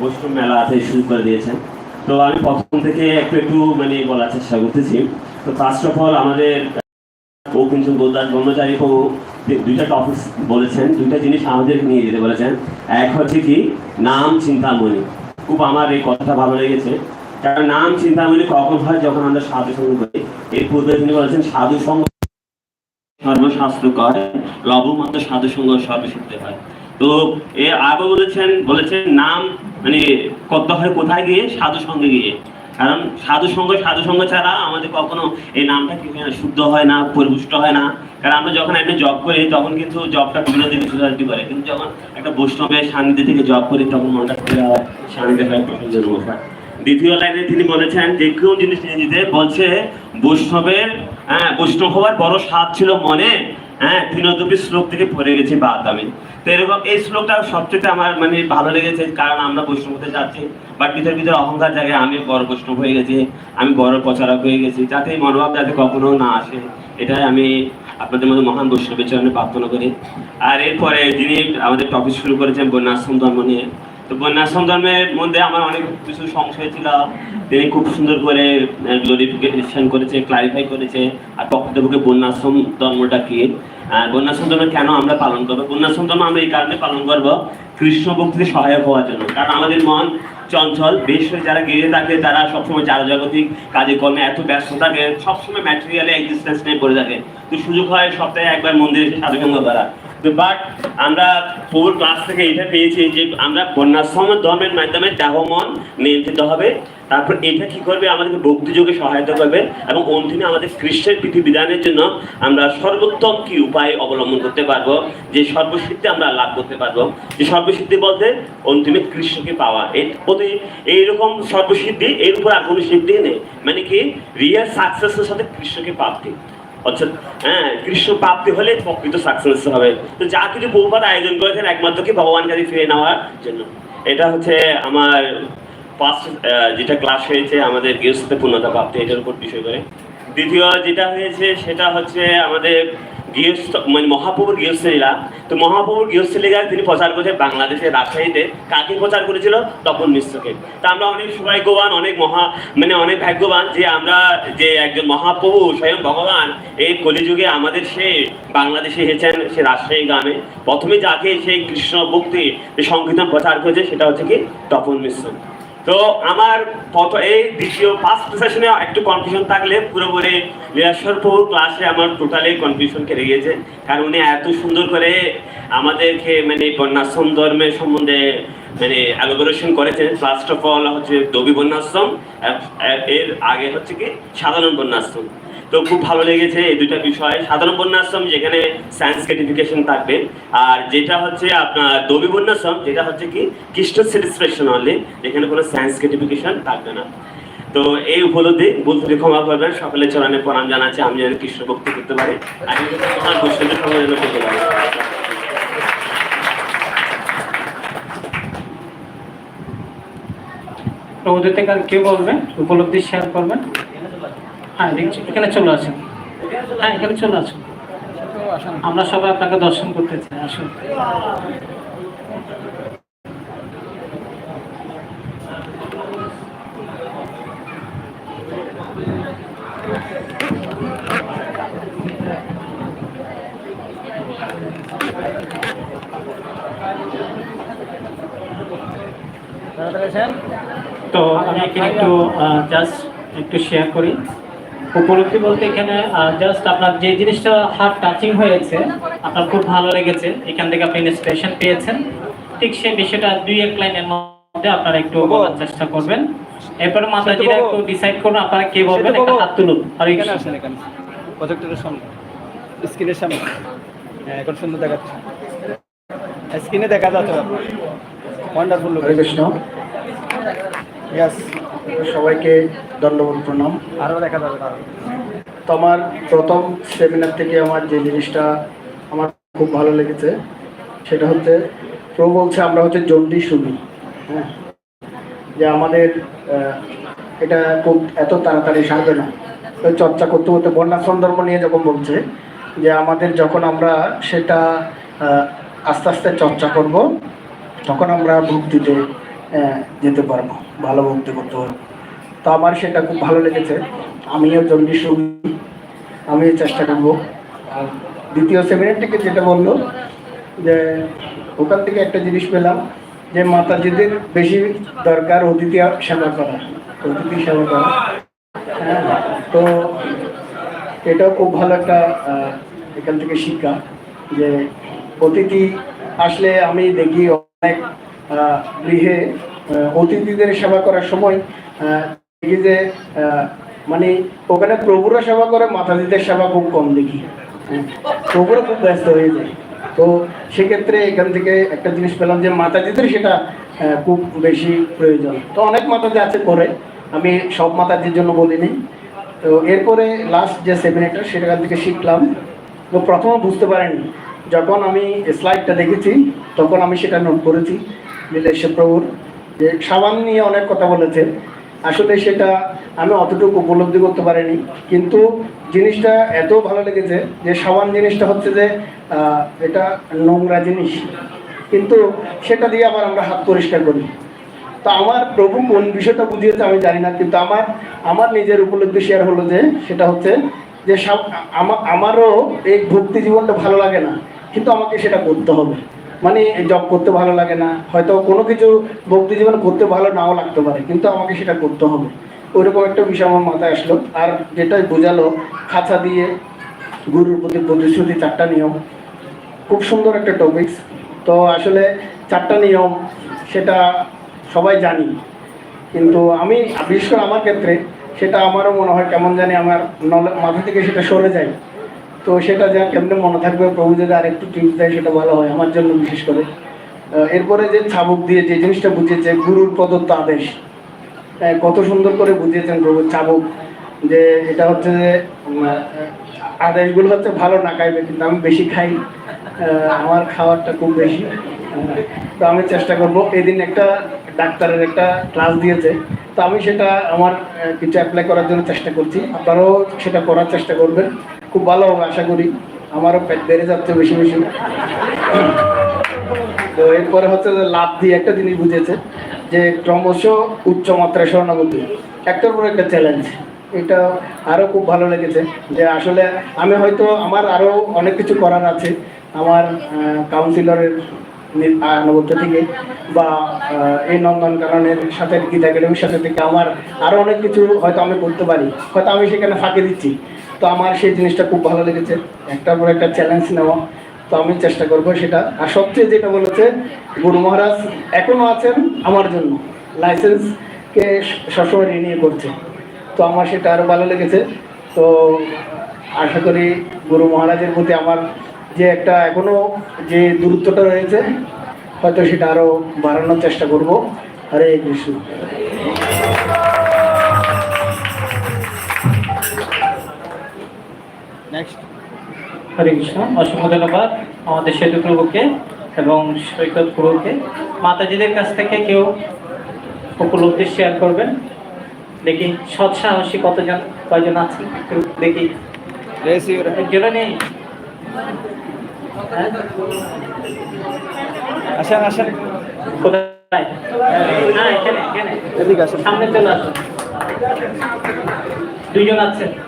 বৈষ্ণব মেলা আছে শুরু করে দিয়েছেন। তো আমি প্রথম থেকে একটু একটু মানে বলার চেষ্টা করতেছি। তো ফার্স্ট অফ অল আমাদের ও গোদাস ব্রহ্মচারী দু- দুইটা টপিক বলেছেন, দুইটা জিনিস আমাদের নিয়ে যেতে বলেছেন। এক হচ্ছে কি, নাম চিন্তামণি। খুব আমার এই কথাটা ভালো লেগেছে। কারণ নাম চিন্তামণি কখন হয় যখন আমরা সাধু সঙ্গ করি। এর পূর্বে তিনি বলেছেন, সাধু সঙ্গ সর্বশাস্ত্র কয় লবমাত্র সাধু সঙ্গ সর্বসিদ্ধ হয়। তো এ আগে বলেছেন বলেছেন নাম মানে করতে হয় কোথায় গিয়ে? সাধু সঙ্গে গিয়ে। কারণ সাধু সঙ্গ সাধু সঙ্গ ছাড়া আমাদের কখনো এই নামটা কি শুদ্ধ হয় না, পরিপুষ্ট হয় না। কারণ আমরা যখন একটা জব করি, তখন কিন্তু জবটা বিভিন্ন দিকে সোসাইটি করে। কিন্তু যখন একটা বৈষ্ণবের সান্নিধ্যে থেকে জব করি, তখন মনটা ফিরে হয় সান্নিধ্যে হয় দ্বিতীয় লাইনে তিনি বলেছেন যে, কেউ জিনিস নিয়ে বলছে, বৈষ্ণবের হ্যাঁ বৈষ্ণব হওয়ার বড় স্বাদ ছিল মনে হ্যাঁ তিনদুপি শ্লোক থেকে পড়ে গেছি বাদ আমি। তো এরকম এই শ্লোকটা সবচেয়ে আমার মানে ভালো লেগেছে, কারণ আমরা বৈষ্ণব হতে যাচ্ছি বাট ভিতর ভিতরে অহংকার জায়গায় আমি বড় বৈষ্ণব হয়ে গেছি, আমি বড় প্রচারক হয়ে গেছি, যাতে এই মনোভাব যাতে কখনো না আসে, এটাই আমি আপনাদের মধ্যে মহান বৈষ্ণবের চরণে প্রার্থনা করি। আর এরপরে যিনি আমাদের টপিক শুরু করেছেন বন্যাশ্রম ধর্ম নিয়ে তো বন্যাশ্রম ধর্মের মধ্যে আমার অনেক কিছু সংশয় ছিল। তিনি খুব সুন্দর করে গ্লোরিফিকেশন করেছে ক্লারিফাই করেছে, আর প্রকৃতপক্ষে বন্যাশ্রম ধর্মটা কি? বন্যাশ্রম ধর্ম কেন আমরা পালন করব? বন্যাশ্রম ধর্ম আমরা এই কারণে পালন করব কৃষ্ণ ভক্তিতে সহায়ক হওয়ার জন্য। কারণ আমাদের মন চঞ্চল, বেশ যারা গিয়ে থাকে, তারা সবসময় জাগতিক কাজে কর্মে এত ব্যস্ত থাকে, সবসময় ম্যাটেরিয়ালে এক্সিস্টেন্স নিয়ে পড়ে থাকে। তো সুযোগ হয় সপ্তাহে একবার মন্দিরে এসে সাধুসঙ্গ করা। বাট আমরা ফোর ক্লাস থেকে এটা পেয়েছি যে আমরা বন্যাশ্রম ধর্মের মাধ্যমে দেহ মন নিয়ন্ত্রিত হবে। তারপর এটা কি করবে? আমাদেরকে ভক্তি যোগে সহায়তা করবে এবং অন্তিমে আমাদের বিধি বিধানের জন্য আমরা সর্বোত্তম কি উপায় অবলম্বন করতে পারব? যে সর্বসিদ্ধি আমরা লাভ করতে পারব। যে সর্বসিদ্ধি বলতে অন্তিমে কৃষ্ণকে পাওয়া। ওদের এইরকম সর্বসিদ্ধি, এর উপর আর কোনো সিদ্ধি নেই। মানে কি রিয়েল সাকসেসের সাথে কৃষ্ণকে প্রাপ্তি অর্থাৎ হ্যাঁ কৃষ্ণ প্রাপ্তি হলে প্রকৃত সাকসেস হবে। তো যা কিছু বহুপাত আয়োজন করেছেন, একমাত্র কি ভগবান কাছে ফিরে নেওয়ার জন্য? এটা হচ্ছে আমার ফার্স্ট যেটা ক্লাস হয়েছে, আমাদের গৃহস্থ পূর্ণতা প্রাপ্তি, এটার উপর বিষয় করে। দ্বিতীয় যেটা হয়েছে, সেটা হচ্ছে আমাদের গৃহস্থ মানে মহাপ্রভুর গৃহস্থলীলা তো মহাপ্রভুর গৃহস্থলীলা তিনি প্রচার করেছেন বাংলাদেশের রাজশাহীতে। কাকে প্রচার করেছিল? তপন মিশ্রকে। তা আমরা অনেক সৌভাগ্যবান, অনেক মহা মানে অনেক ভাগ্যবান যে আমরা যে একজন মহাপ্রভু, স্বয়ং ভগবান, এই কলিযুগে আমাদের সে বাংলাদেশে এসেছেন, সে রাজশাহী গ্রামে। প্রথমে যাকে সেই কৃষ্ণ ভক্তি সংকীর্তন প্রচার করেছে, সেটা হচ্ছে কি? তপন মিশ্র। তো আমার কত এই দ্বিতীয় ফার্স্ট সেশনে একটু কনফিউশন থাকলে পুরোপুরি লীলাশ্বর প্রভুর ক্লাসে আমার টোটালি কনফিউশন কেটে গিয়েছে। কারণ উনি এত সুন্দর করে আমাদেরকে মানে বন্যাশ্রম ধর্মের সম্বন্ধে মানে অ্যালোবোরেশন করেছেন। ফার্স্ট অফ অল হচ্ছে দবি বন্যাশ্রম, এর আগে হচ্ছে কি সাধারণ বন্যাশ্রম। তো খুব ভালো লেগেছে এই দুইটা বিষয়। সাধারণ বন্যাশ্রম যেখানে সায়েন্স সার্টিফিকেশন থাকবে, আর যেটা হচ্ছে আপনার দবি বন্যাশ্রম, যেটা হচ্ছে কি, কৃষ্ণ স্যাটিসফ্যাকশন অনলি যেখানে কোনো সায়েন্স সার্টিফিকেশন থাকবে না। তো এই উপলব্ধি বলতে ক্ষমা করবেন, সকলে চরণে প্রণাম জানাচ্ছে আমি যেন কৃষ্ণ ভক্তি করতে পারি। আমি আমার বৈষ্ণবের যেন করতে পারি। প্রবোধিত থেকে আর কেউ বলবেন? উপলব্ধি শেয়ার করবেন? হ্যাঁ দেখছি। এখানে চলে আসেন। হ্যাঁ এখানে চলে আসুন। আমরা সবাই আপনাকে দর্শন করতে চাই আসুন। তো আমি এখানে একটু জাস্ট একটু শেয়ার করি। উপলব্ধি বলতে এখানে জাস্ট আপনার যে জিনিসটা হার্ট টাচিং হয়েছে আপনার খুব ভালো লেগেছে এখান থেকে আপনি ইন্সপিরেশন পেয়েছেন। ঠিক সেই বিষয়টা দুই এক লাইনের মধ্যে আপনারা একটু বলার চেষ্টা করবেন। এরপরে মাতাজিরা একটু ডিসাইড করুন আপনারা কে বলবেন একটা হাত তুলুন। হরে এখানে আসেন এখানে। প্রজেক্টরের সামনে। স্ক্রিনের সামনে। হ্যাঁ এখন সুন্দর দেখাচ্ছে। স্ক্রিনে দেখা যাচ্ছে ওয়ান্ডারফুল হরে কৃষ্ণ। ইয়াস সবাইকে দণ্ডবোধ প্রণাম। আরও দেখা যাবে আরও তো আমার প্রথম সেমিনার থেকে আমার যে জিনিসটা আমার খুব ভালো লেগেছে সেটা হচ্ছে প্রভু বলছে আমরা হচ্ছে জলদি শুনি হ্যাঁ যে আমাদের এটা খুব এত তাড়াতাড়ি সারবে না। চর্চা করতে করতে বন্যা সন্দর্ভ নিয়ে যখন বলছে যে আমাদের যখন আমরা সেটা আস্তে আস্তে চর্চা করব তখন আমরা ভক্তিতে যেতে পারব, ভালো ভক্তি করতে পারব। তো আমার সেটা খুব ভালো লেগেছে। আমিও জন্ডিস রোগী আমি চেষ্টা করব। দ্বিতীয় সেমিনার থেকে যেটা বলল, যে ওখান থেকে একটা জিনিস পেলাম, যে মাতাজিদের বেশি দরকার অতিথি সেবা করা, অতিথি সেবা করা। হ্যাঁ তো এটাও খুব ভালো একটা এখান থেকে শিক্ষা, যে অতিথি আসলে আমি দেখি অনেক গৃহে অতিথিদের সেবা করার সময় দেখি যে মানে ওখানে প্রভুরা সেবা করে মাতাজিদের সেবা খুব কম দেখি। হ্যাঁ, প্রভুরা খুব ব্যস্ত হয়ে যায়। তো সেক্ষেত্রে এখান থেকে একটা জিনিস পেলাম যে মাতাজিদের সেটা খুব বেশি প্রয়োজন। তো অনেক মাতাজি আছে করে আমি সব মাতাজির জন্য বলিনি। তো এরপরে লাস্ট যে সেমিনারটা সেটার থেকে শিখলাম। তো প্রথমে বুঝতে পারিনি যখন আমি স্লাইডটা দেখেছি তখন আমি সেটা নোট করেছি। নীলেশ্বর প্রভুর যে সাবান নিয়ে অনেক কথা বলেছে। আসলে সেটা আমি অতটুকু উপলব্ধি করতে পারিনি, কিন্তু জিনিসটা এত ভালো লেগেছে যে সাবান জিনিসটা হচ্ছে যে এটা নোংরা জিনিস। কিন্তু সেটা দিয়ে আবার আমরা হাত পরিষ্কার করি। তো আমার প্রভু কোন বিষয়টা বুঝিয়েছে আমি জানি না, কিন্তু আমার আমার নিজের উপলব্ধি শেয়ার হলো যে, সেটা হচ্ছে যে আমারও এই ভক্তি জীবনটা ভালো লাগে না, কিন্তু আমাকে সেটা করতে হবে। মানে জব করতে ভালো লাগে না, হয়তো কোনো কিছু ভক্তি জীবন করতে ভালো নাও লাগতে পারে, কিন্তু আমাকে সেটা করতে হবে। ওইরকম একটা বিষয় আমার মাথায় আসলো। আর যেটাই বোঝালো, খাঁচা দিয়ে গুরুর প্রতি প্রতিশ্রুতি, চারটা নিয়ম। খুব সুন্দর একটা টপিকস তো আসলে চারটা নিয়ম, সেটা সবাই জানি। কিন্তু আমি, বিশেষ করে আমার ক্ষেত্রে, সেটা আমারও মনে হয় কেমন জানি আমার নলে, মাথা থেকে সেটা সরে যায়। তো সেটা যা কেমনে মনে থাকবে প্রভু যদি আর একটু টিপস দেয় সেটা ভালো হয় আমার জন্য বিশেষ করে। এরপরে যে ছাবুক দিয়ে যে জিনিসটা বুঝিয়েছে গুরুর প্রদত্ত আদেশ। আহ, কত সুন্দর করে বুঝিয়েছেন প্রভু চাবুক। যে এটা হচ্ছে যে আদেশগুলো হচ্ছে ভালো না খাইবে কিন্তু আমি বেশি খাই। আমার খাওয়ারটা খুব বেশি। তো আমি চেষ্টা করব। এদিন একটা ডাক্তারের একটা ক্লাস দিয়েছে। তো আমি সেটা আমার কিছু অ্যাপ্লাই করার জন্য চেষ্টা করছি। আপনারাও সেটা করার চেষ্টা করবেন। খুব ভালো হবে আশা করি আমারও পেট বেড়ে যাচ্ছে বেশি বেশি। তো এরপরে হচ্ছে যে লাভ দিয়ে একটা জিনিস বুঝেছে যে ক্রমশ উচ্চ মাত্রায় স্বর্ণগতি একটার পর একটা চ্যালেঞ্জ এটা আরও খুব ভালো লেগেছে যে আসলে আমি হয়তো আমার আরও অনেক কিছু করার আছে আমার কাউন্সিলরের আনুগত্য থেকে বা এই নন্দনকাননের সাথে গীতা একাডেমির সাথে থেকে আমার আরও অনেক কিছু হয়তো আমি করতে পারি। হয়তো আমি সেখানে ফাঁকে দিচ্ছি। তো আমার সেই জিনিসটা খুব ভালো লেগেছে। একটার পর একটা চ্যালেঞ্জ নেওয়া। তো আমি চেষ্টা করব সেটা। আর সবচেয়ে যেটা বলেছে, গুরু মহারাজ এখনও আছেন আমার জন্য। লাইসেন্সকে সবসময় রিনিউ করছে। তো আমার সেটা আরও ভালো লেগেছে। তো আশা করি গুরু মহারাজের প্রতি আমার যে একটা এখনও যে দূরত্বটা রয়েছে, হয়তো সেটা আরও বাড়ানোর চেষ্টা করব। হরে কৃষ্ণ। নেক্সট হরে কৃষ্ণ অসংখ্য ধন্যবাদ আমাদের সেতু প্রভুকে এবং সৈকত প্রভুকে। মাতাজিদের কাছ থেকে কেউ উপলব্ধি শেয়ার করবেন? দেখি সৎ সাহসী কতজন কয়জন আছে? দেখি। রেসি একজনও নেই। হ্যাঁ? আসেন আসেন। কোথায়? হ্যাঁ এখানে এখানে। সামনে চলে আসুন। দুইজন আছে ওকে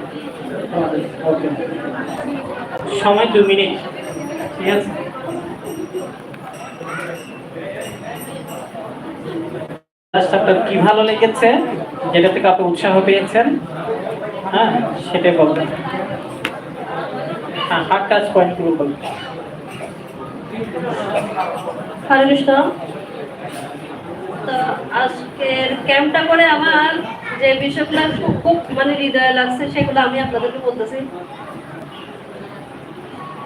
সময় দু মিনিট। ঠিক আছে? আপনার কি ভালো লেগেছে? যেটা থেকে আপনি উৎসাহ পেয়েছেন? হ্যাঁ সেটাই বলবেন। হ্যাঁ হার্ট টাচ পয়েন্টগুলো বলবেন হরে কৃষ্ণ। তো আজকের ক্যাম্পটা করে আমার যে বিষয়গুলো খুব খুব মানে হৃদয়ে লাগছে, সেগুলো আমি আপনাদেরকে বলতেছি।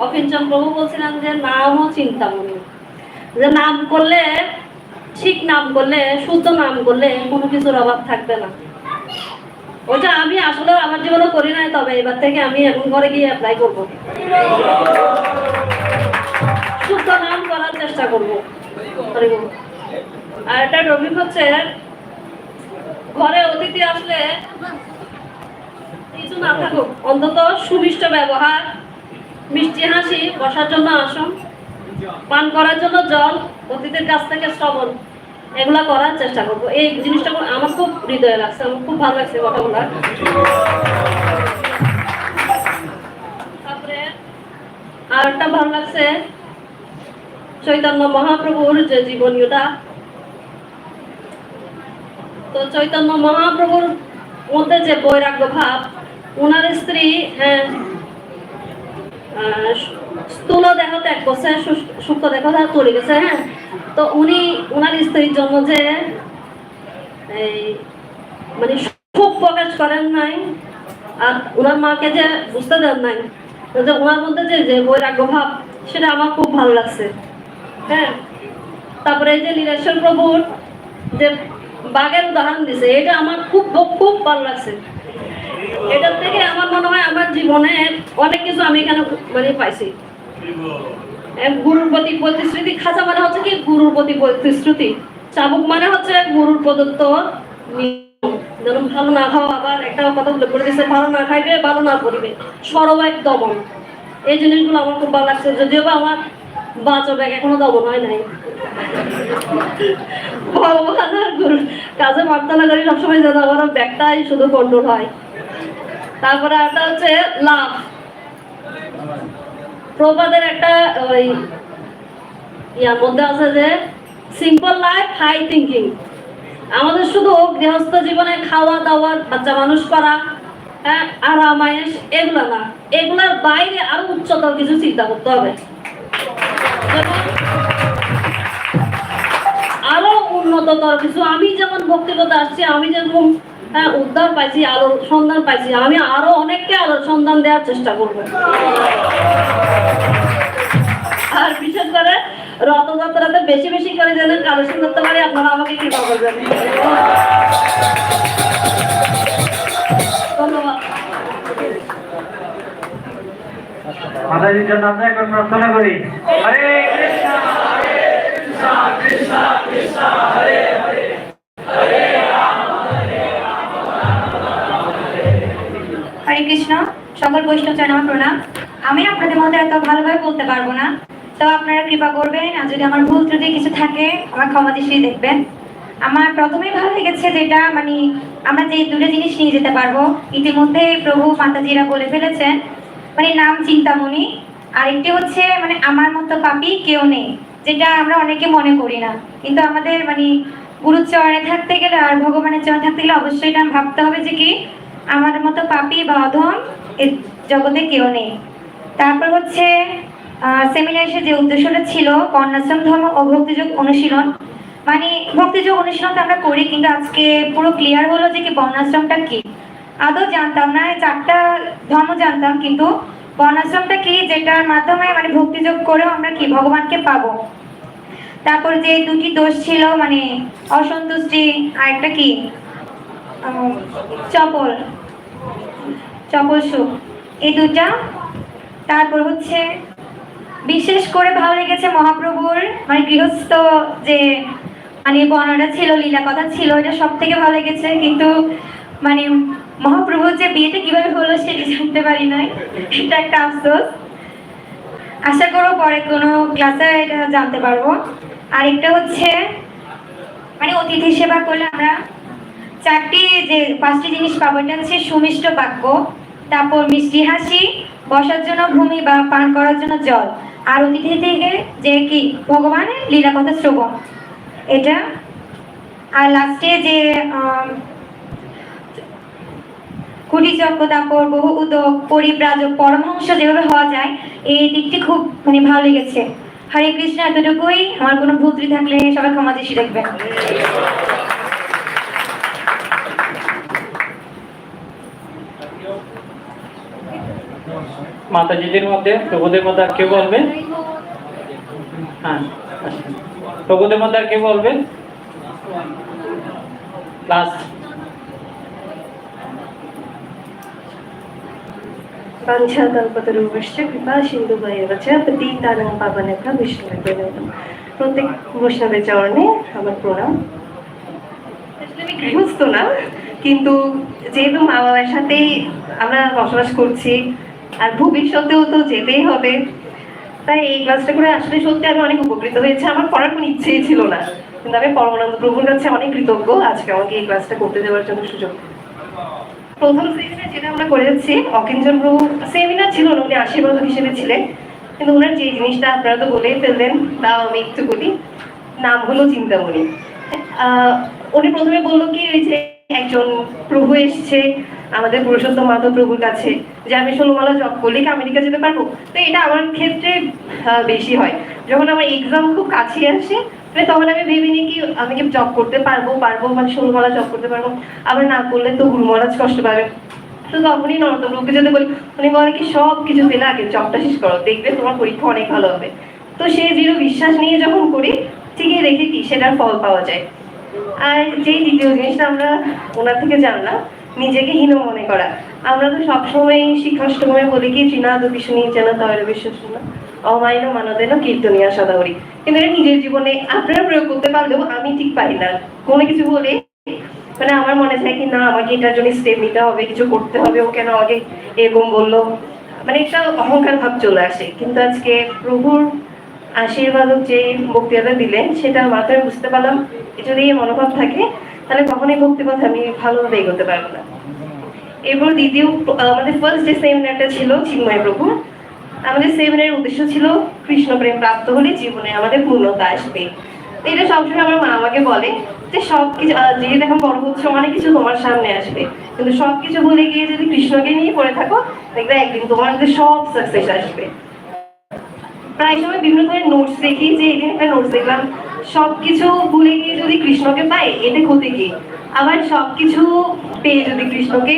অকিঞ্চন প্রভু বলছিলেন যে, নামও চিন্তামণি। যে নাম করলে, ঠিক নাম করলে, শুদ্ধ নাম করলে কোনো কিছুর অভাব থাকবে না। ওটা আমি আসলে আমার জীবনে করি নাই, তবে এবার থেকে আমি এখন ঘরে গিয়ে অ্যাপ্লাই করব। শুদ্ধ নাম করার চেষ্টা করব। আর একটা টপিক হচ্ছে ঘরে অতিথি আসলে কিছু না থাকুক, অন্তত সুমিষ্ট ব্যবহার, মিষ্টি হাসি, বসার জন্য আসন, পান করার জন্য জল, অতিথির কাছ থেকে শ্রবণ করার চেষ্টা করব। এই জিনিসটা আমার খুব হৃদয়ে লাগছে, আমার খুব ভালো লাগছে কথাগুলা তারপরে আর একটা ভালো লাগছে, চৈতন্য মহাপ্রভুর যে জীবনীয়টা তো চৈতন্য মহাপ্রভুর মধ্যে যে বৈরাগ্য ভাব ওনার স্ত্রী হ্যাঁ স্থূল দেহ ত্যাগ করছে সূক্ষ্ম দেহ ত্যাগ চলে গেছে হ্যাঁ তো উনি ওনার স্ত্রীর জন্য যে, এই মানে সুখ প্রকাশ করেন নাই, আর ওনার মাকে যে বুঝতে দেন নাই, যে ওনার মধ্যে যে যে বৈরাগ্য ভাব, সেটা আমার খুব ভালো লাগছে হ্যাঁ। তারপরে এই যে লীলেশ্বর প্রভুর যে বাঘের উদাহরণ দিছে, এটা আমার খুব খুব ভালো লাগছে। এটার থেকে আমার মনে হয় আমার জীবনে অনেক কিছু আমি এখানে মানে পাইছি। গুরুর প্রতি প্রতিশ্রুতি খাঁচা মানে হচ্ছে কি গুরুর প্রতি প্রতিশ্রুতি। চাবুক মানে হচ্ছে গুরুর প্রদত্ত। যেমন ভালো না খাওয়া আবার একটা কথা উল্লেখ করে দিচ্ছে ভালো না খাইবে, ভালো না করিবে। সরবাক দমন। এই জিনিসগুলো আমার খুব ভালো লাগছে। যদিও বা আমার বাঁচো ব্যাগ এখনও দমন হয় নাই। ভগবান আর গুরু, কাজে প্রার্থনা করি সবসময় যেন আমার ব্যাগটাই শুধু কন্ট্রোল হয়। তারপরে একটা হচ্ছে লাভ। প্রবাদের একটা ওই ইয়ার মধ্যে আছে যে সিম্পল লাইফ হাই থিঙ্কিং আমাদের শুধু গৃহস্থ জীবনে খাওয়া দাওয়া, বাচ্চা মানুষ করা হ্যাঁ আরাম আয়েস এগুলো না। এগুলার বাইরে আরও উচ্চতর কিছু চিন্তা করতে হবে। আরও উন্নততর কিছু। আমি যেমন ভক্তিপথে আসছি, আমি যেরকম হ্যাঁ উদ্ধার পাইছি আলোর সন্ধান পাইছি, আমি আরও অনেককে আলোর সন্ধান দেওয়ার চেষ্টা করব। আর বিশেষ করে রথযাত্রাতে বেশি বেশি করে যেন কালেকশন করতে পারি, আপনারা আমাকে কি করবেন। মাতাজির জন্য আমরা এখন প্রার্থনা করি। হরে কৃষ্ণ হরে কৃষ্ণ সকল বৈষ্ণব আমার প্রণাম। আমি আপনাদের মধ্যে এত ভালোভাবে বলতে পারব না, তো আপনারা কৃপা করবেন, আর যদি আমার ভুল ত্রুটি কিছু থাকে, আমার ক্ষমা দৃষ্টি দেখবেন। আমার প্রথমেই ভালো লেগেছে যেটা মানে আমরা যে দুটো জিনিস নিয়ে যেতে পারব ইতিমধ্যে প্রভু মাতাজিরা বলে ফেলেছেন মানে নাম চিন্তামণি। আর একটি হচ্ছে মানে আমার মতো পাপি কেউ নেই, যেটা আমরা অনেকে মনে করি না। কিন্তু আমাদের মানে গুরুর চরণে থাকতে গেলে আর ভগবানের চরণে থাকতে গেলে অবশ্যই এটা ভাবতে হবে যে কি, আমার মতো পাপি বা অধম এ জগতে কেউ নেই। তারপর হচ্ছে সেমিনারে যে উদ্দেশ্যটা ছিল বর্ণাশ্রম ধর্ম ও ভক্তিযোগ অনুশীলন। মানে ভক্তিযোগ অনুশীলন তো আমরা করি, কিন্তু আজকে পুরো ক্লিয়ার হলো যে কি বর্ণাশ্রমটা কি। আদৌ জানতাম না, এই চারটা ধর্ম জানতাম, কিন্তু বর্ণাশ্রমটা কি? যেটার মাধ্যমে মানে ভক্তিযোগ করেও আমরা কি ভগবানকে পাবো? তারপর যে দুটি দোষ ছিল মানে অসন্তুষ্টি, আর একটা কি? চপল চপল সুখ। এই দুটা তারপর হচ্ছে, বিশেষ করে ভালো লেগেছে মহাপ্রভুর মানে গৃহস্থ যে মানে বর্ণনা ছিল লীলা কথা ছিল, এটা সব থেকে ভালো লেগেছে। কিন্তু মানে মহাপ্রভুর যে বিয়েটা কীভাবে হলো সেটা জানতে পারি নাই। এটা একটা আফসোস। আশা করো পরে কোনো ক্লাসে এটা জানতে পারব। আর একটা হচ্ছে মানে অতিথি সেবা করলে আমরা চারটি যে পাঁচটি জিনিস পাবো, এটা হচ্ছে সুমিষ্ট বাক্য, তারপর মিষ্টি হাসি, বসার জন্য ভূমি বা পান করার জন্য জল, আর অতিথি থেকে যে কি ভগবানের লীলা কথা শ্রবণ, এটা। আর লাস্টে যে আম, কুটিচক্র বহু উদক পরিব্রাজক পরমহংস যেভাবে হওয়া যায় এই দিকটি খুব মানে ভালো লেগেছে। হরে কৃষ্ণ এতটুকুই। আমার কোনো ভুল থাকলে সবাই ক্ষমা দৃষ্টি দেখবেন। মাতাজিদের মধ্যে প্রভুদের মধ্যে আর কেউ বলবে? হ্যাঁ। প্রভুদের মধ্যে আর কেউ বলবে? লাস্ট পাঞ্চাকল্পতরুভশ্চ কৃপা সিন্ধু বৈরচ পতিতানাং পাবনেভ্য বিষ্ণুদেব প্রত্যেক বৈষ্ণবের চরণে আমার প্রণাম। আমি গৃহস্থ না, কিন্তু যেহেতু মা বাবার সাথেই আমরা বসবাস করছি, আর ভবিষ্যতেও তো যেতেই হবে, তাই এই ক্লাসটা করে আসলে সত্যি আমি অনেক উপকৃত হয়েছে। আমার পড়ার কোনো ইচ্ছেই ছিল না, কিন্তু আমি পরমানন্দ প্রভুর কাছে অনেক কৃতজ্ঞ। আজকে আমাকে এই ক্লাসটা করতে দেওয়ার জন্য সুযোগ। প্রথম সেমিনার যেটা আমরা অকিঞ্জন প্রভু সেমিনার ছিল না, উনি আশীর্বাদ হিসেবে ছিলেন। কিন্তু ওনার যে জিনিসটা আপনারা তো বলেই ফেললেন তাও আমি একটু বলি। নাম হলো চিন্তামণি। উনি প্রথমে বলল কি ওই যে একজন প্রভু এসছে, আমাদের পুরুষোত্তম মাধব প্রভুর কাছে, যে আমি ষোলোমালা জব করলে কি আমেরিকা যেতে পারব? তো এটা আমার ক্ষেত্রে বেশি হয়। যখন আমার এক্সাম খুব কাছে আসে মানে তখন আমি ভেবে নিই কি আমি কি জব করতে পারব পারব মানে ষোলোমালা জব করতে পারব? আবার না করলে তো গুরু মহারাজ কষ্ট পাবে। তো তখনই যদি বলি, উনি বলে কি সব কিছু আগে জবটা শেষ করো, দেখবে তোমার পরীক্ষা অনেক ভালো হবে। তো দৃঢ় বিশ্বাস নিয়ে যখন করি, ঠিকই দেখি কি সেটার ফল পাওয়া যায়। আর যেই দ্বিতীয় জিনিসটা আমরা ওনার থেকে জানলাম, নিজেকে হীন মনে করা। আমরা তো সবসময় শিক্ষাষ্টমে বলি কি, ত্রিনাদ বিষ্ণু যেন তৈর বিশ্বাস না অমায়ন মানদেন কীর্তনিয়া সদাহরি কিন্তু এটা নিজের জীবনে আপনারা প্রয়োগ করতে পারলেও আমি ঠিক পারি না। কোনো কিছু বলে মানে আমার মনে চায় কি, না, আমাকে এটার জন্য স্টেপ নিতে হবে, কিছু করতে হবে। ও কেন আমাকে এরকম বলল? মানে একটা অহংকার ভাব চলে আসে। কিন্তু আজকে প্রভুর আশীর্বাদক যে বক্তৃতা দিলেন, সেটা মাথায় বুঝতে পারলাম। যদি এই মনোভাব থাকে, তাহলে কখনোই ভক্তিপথ আমি ভালোভাবে এগোতে পারব না। এরপর দ্বিতীয়, আমাদের ফার্স্ট যে সেমিনারটা ছিল, চিন্ময় প্রভু আমাদের সেমিনারের উদ্দেশ্য ছিল কৃষ্ণ প্রেম প্রাপ্ত হলে জীবনে আমাদের পূর্ণতা আসবে। এটা সবসময় আমার মা আমাকে বলে যে সব কিছু যে এখন বড় হচ্ছে, অনেক কিছু তোমার সামনে আসবে। কিন্তু সব কিছু ভুলে গিয়ে যদি কৃষ্ণকে নিয়ে পড়ে থাকো, দেখবে একদিন তোমার মধ্যে সব সাকসেস আসবে। প্রায় সময় বিভিন্ন ধরনের নোটস দেখি, যে এদিন একটা নোটস দেখলাম, সবকিছু ভুলে গিয়ে যদি কৃষ্ণকে পাই, এতে ক্ষতি কি? আবার সবকিছু পেয়ে যদি কৃষ্ণকে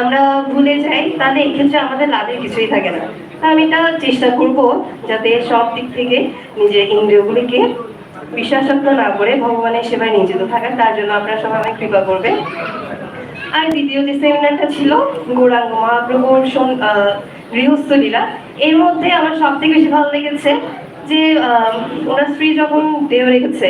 আমরা ভুলে যাই, তাহলে এক্ষেত্রে আমাদের লাভের কিছুই থাকে না। আমি এটা চেষ্টা করব যাতে সব দিক থেকে নিজের ইন্দ্রিয়গুলিকে বিশ্বাসত্ব না করে ভগবানের সেবায় নিয়োজিত থাকার তার জন্য আপনারা সবাই অনেক কৃপা করবেন। আর দ্বিতীয় যে সেমিনারটা ছিল, গৌরাঙ্গ মহাপ্রভুর গৃহস্থ লীলা এর মধ্যে আমার সব থেকে বেশি ভালো লেগেছে যে ওনার স্ত্রী যখন দেহ রেখেছে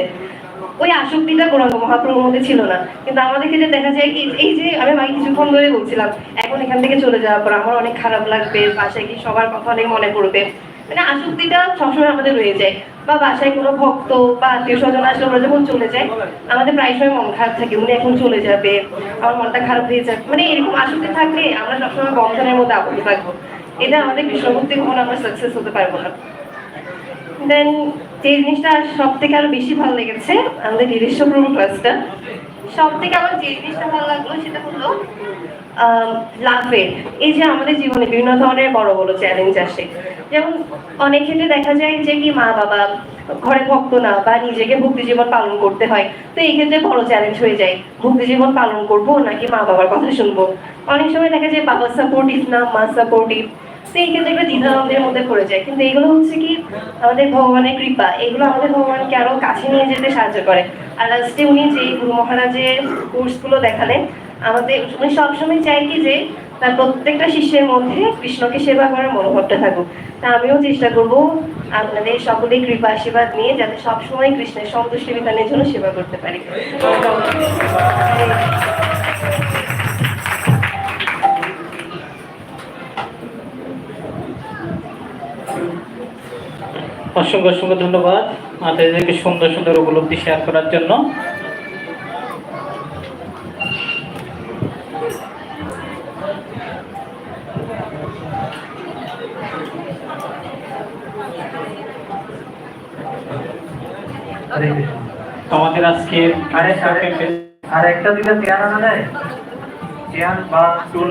ওই আসক্তিটা গৌরাঙ্গ মহাপ্রভুর মধ্যে ছিল না। কিন্তু আমাদের ক্ষেত্রে দেখা যায় কি এই যে আমি মাকে কিছুক্ষণ ধরে বলছিলাম, এখন এখান থেকে চলে যাওয়ার পর আমার অনেক খারাপ লাগবে, বাসায় কি সবার কথা অনেক মনে পড়বে। মানে আসক্তিটা সবসময় আমাদের রয়ে যায়। বা বাসায় কোনো ভক্ত বা আত্মীয় স্বজন আসলে ওরা যখন চলে যায়, আমাদের প্রায় সময় মন খারাপ থাকে, উনি এখন চলে যাবে, আমার মনটা খারাপ হয়ে যাবে। মানে এরকম আসক্তি থাকলে আমরা সবসময় বন্ধনের মধ্যে আবদ্ধ থাকব। এটা আমাদের কৃষ্ণভক্তি কখনো আমরা সাকসেস হতে পারব না। দেন যে জিনিসটা সব থেকে আরও বেশি ভালো লেগেছে আমাদের নিজস্ব প্রভু ক্লাসটা সব থেকে আমার যে জিনিসটা ভালো লাগল সেটা হলো লাভের এই যে আমাদের জীবনে বিভিন্ন ধরনের বড় বড় চ্যালেঞ্জ আসে। যেমন অনেক ক্ষেত্রে দেখা যায় যে কি মা বাবা ঘরে ভক্ত না বা নিজেকে ভক্তি জীবন পালন করতে হয়, তো এই ক্ষেত্রে বড় চ্যালেঞ্জ হয়ে যায়। ভক্তি জীবন পালন করব নাকি মা বাবার কথা শুনব? অনেক সময় দেখা যায় বাবা সাপোর্টিভ না মা সাপোর্টিভ এই ক্ষেত্রে একটা দ্বিধাদ্বন্দ্বের মধ্যে পড়ে যায়। কিন্তু এগুলো হচ্ছে কি, আমাদের ভগবানের কৃপা। এগুলো আমাদের ভগবানকে আরও কাছে নিয়ে যেতে সাহায্য করে। আর লাস্টে উনি যে গুরু মহারাজের কোর্সগুলো দেখালেন, আমাদের উনি সবসময় চাই কি যে, তার প্রত্যেকটা শিষ্যের মধ্যে কৃষ্ণকে সেবা করার মনোভাবটা থাকুক। তা আমিও চেষ্টা করব আপনাদের সকলেই কৃপা আশীর্বাদ নিয়ে যাতে সবসময় কৃষ্ণের সন্তুষ্টি বিধানের জন্য সেবা করতে পারি। অসংখ্য অসংখ্য ধন্যবাদ। আপনাদেরকে সুন্দর সুন্দর উপলব্ধি শেয়ার করার জন্য। আমাদের আরে আর একটা দুইটা চেয়ার আনা যায়? চেয়ার বা টুল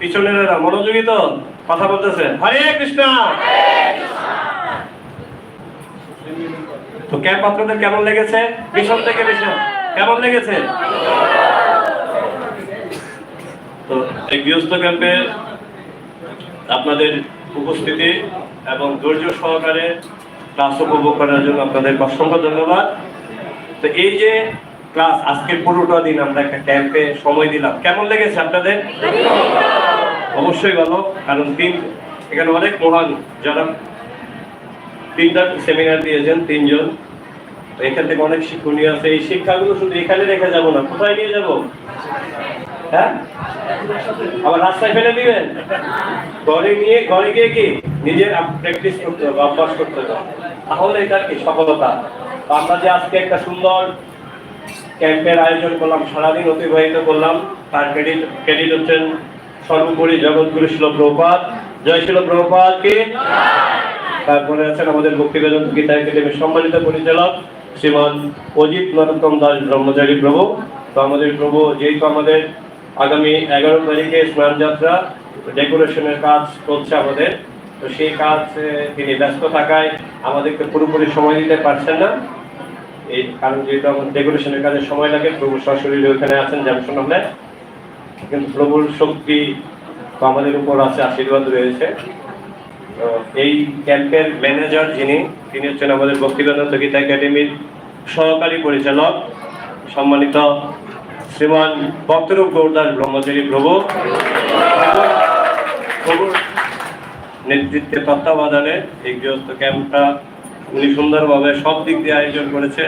পিছনের মনোযোগী তো? কথা বলতেছে। হরে কৃষ্ণ! তো ক্যাম্প আপনাদের কেমন লেগেছে? ভীষণ থেকে ভীষণ কেমন লেগেছে? তো এই গৃহস্থ ক্যাম্পে আপনাদের উপস্থিতি এবং ধৈর্য সহকারে ক্লাস উপভোগ করার জন্য আপনাদের অসংখ্য ধন্যবাদ। তো এই যে ক্লাস, আজকের পুরোটা দিন আমরা একটা ক্যাম্পে সময় দিলাম। কেমন লেগেছে আপনাদের? অবশ্যই ভালো, কারণ তিন, এখানে অনেক মহান যারা তিনটা সেমিনার দিয়েছেন, তিনজন। এখান থেকে অনেক শিক্ষণীয় আছে। এই শিক্ষাগুলো শুধু এখানে রেখে যাব না, কোথায় নিয়ে যাব? হ্যাঁ? আবার রাস্তায় ফেলে দিবেন? ঘরে নিয়ে, ঘরে গিয়ে কি? নিজের প্র্যাকটিস করতে হবে, অভ্যাস করতে হবে। তাহলে এটার কি সফলতা? আমরা যে আজকে একটা সুন্দর ক্যাম্পের আয়োজন করলাম, সারাদিন অতিবাহিত করলাম, তার ক্রেডিট ক্রেডিট হচ্ছেন সর্বোপরি জগৎগুরু শিল প্রভুপাত জয় শিল কে? তারপরে আছেন আমাদের ভক্তিবেদন গীতা একাডেমির সম্মানিত পরিচালক শ্রীমান অজিত নরোত্তম দাস, ব্রহ্মচারী প্রভু। তো আমাদের প্রভু, যেহেতু আমাদের আগামী এগারো তারিখে স্নান যাত্রা ডেকোরেশনের কাজ চলছে আমাদের, তো সেই কাজ তিনি ব্যস্ত থাকায় আমাদেরকে পুরোপুরি সময় দিতে পারছেন না। এই কারণ যেহেতু আমাদের ডেকোরেশনের কাজে সময় লাগে, প্রভু সরাসরি ওখানে আছেন জ্যামসন হলে কিন্তু প্রভুর শক্তি আমাদের উপর আছে, আশীর্বাদ রয়েছে। এই ক্যাম্পের ম্যানেজার যিনি, তিনি হচ্ছেন আমাদের ভক্তিবেদান্ত গীতা একাডেমির সহকারী পরিচালক, সম্মানিত শ্রীমান ভক্তরূপ গৌরদাস ব্রহ্মচারী প্রভু। প্রভুর নেতৃত্বে তত্ত্বাবধানে এই গৃহস্থ ক্যাম্পটা উনি সুন্দরভাবে সব দিক দিয়ে আয়োজন করেছে,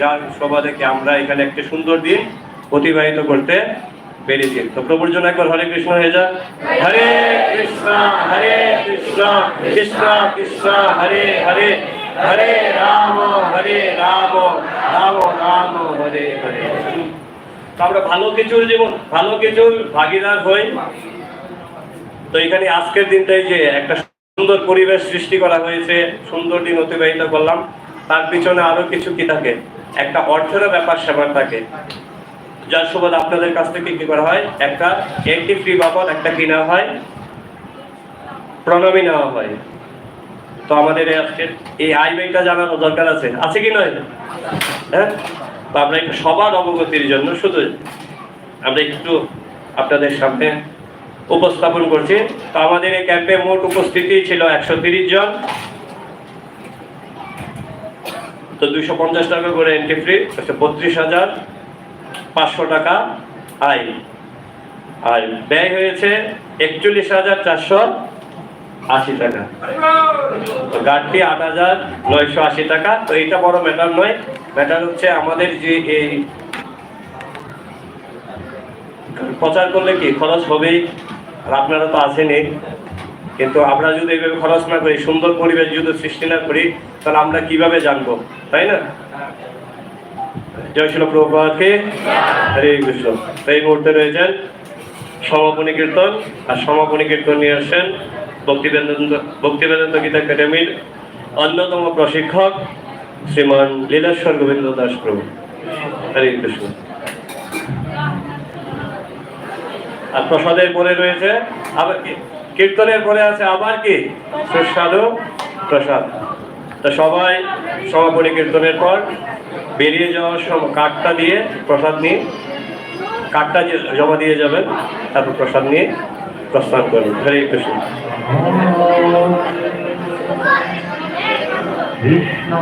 যার সভা থেকে আমরা এখানে একটি সুন্দর দিন অতিবাহিত করতে পেরেছি তো প্রভুর জন্য একবার হরে কৃষ্ণ হয়ে যা হরে কৃষ্ণ হরে কৃষ্ণ কৃষ্ণ কৃষ্ণ, হরে হরে হরে রাম হরে রাম রাম রাম, হরে হরে। আমরা ভালো কিছুর জীবন, ভালো কিছুর ভাগিদার হই। তো এখানে আজকের দিনটাই যে একটা সুন্দর পরিবেশ সৃষ্টি করা হয়েছে, সুন্দর দিন অতিবাহিত করলাম। তার পিছনে আরও কিছু কি থাকে? একটা অর্থেরও ব্যাপার স্যাপার থাকে। যার সুবাদ আপনাদের কাছ থেকে কি করা হয়? একটা একটি ফ্রি বাবদ, একটা কিনা হয়? প্রণামী নেওয়া হয়। তো আমাদের আজকের এই আই ব্যয়টা জানানো দরকার আছে। আছে কি নয়? হ্যাঁ? তো আমরা একটু সবার অবগতির জন্য শুধু আমরা একটু আপনাদের সামনে উপস্থাপন করছি। তো আমাদের এই ক্যাম্পে মোট উপস্থিতি ছিল একশো তিরিশ জন। তো দুইশো পঞ্চাশ টাকা করে এন্ট্রি ফ্রি বত্রিশ হাজার। পাঁচশো টাকা আয় আর ব্যয় হয়েছে একচল্লিশ হাজার চারশো আশি টাকা। গাড়টি আট হাজার নয়শো আশি টাকা। তো এটা বড় ম্যাটার নয়। ম্যাটার হচ্ছে আমাদের যে এই প্রচার করলে কি খরচ হবেই। আর আপনারা তো আসেনি কিন্তু আমরা যদি এইভাবে খরচ না করি, সুন্দর পরিবেশ যদি সৃষ্টি না করি, তাহলে আমরা কীভাবে জানব? তাই না? জয় শিল প্রভুকে হরে কৃষ্ণ। এই মুহূর্তে রয়েছেন সমাপনী কীর্তন আর সমাপনী কীর্তন নিয়ে আসছেন ভক্তিবেদান্ত ভক্তিবেদান্ত গীতা একাডেমির অন্যতম প্রশিক্ষক শ্রীমান লীলেশ্বর গোবিন্দ দাস প্রভু। হরে কৃষ্ণ। আর প্রসাদের পরে রয়েছে, আবার কীর্তনের পরে আছে আবার কি? সুস্বাদু প্রসাদ। তো সবাই সমাপনী কীর্তনের পর বেরিয়ে যাওয়ার সময় কাঠটা দিয়ে প্রসাদ নিয়ে, কাঠটা জমা দিয়ে যাবেন, তারপর প্রসাদ নিয়ে প্রস্থান করবেন। হরে কৃষ্ণ। কৃষ্ণ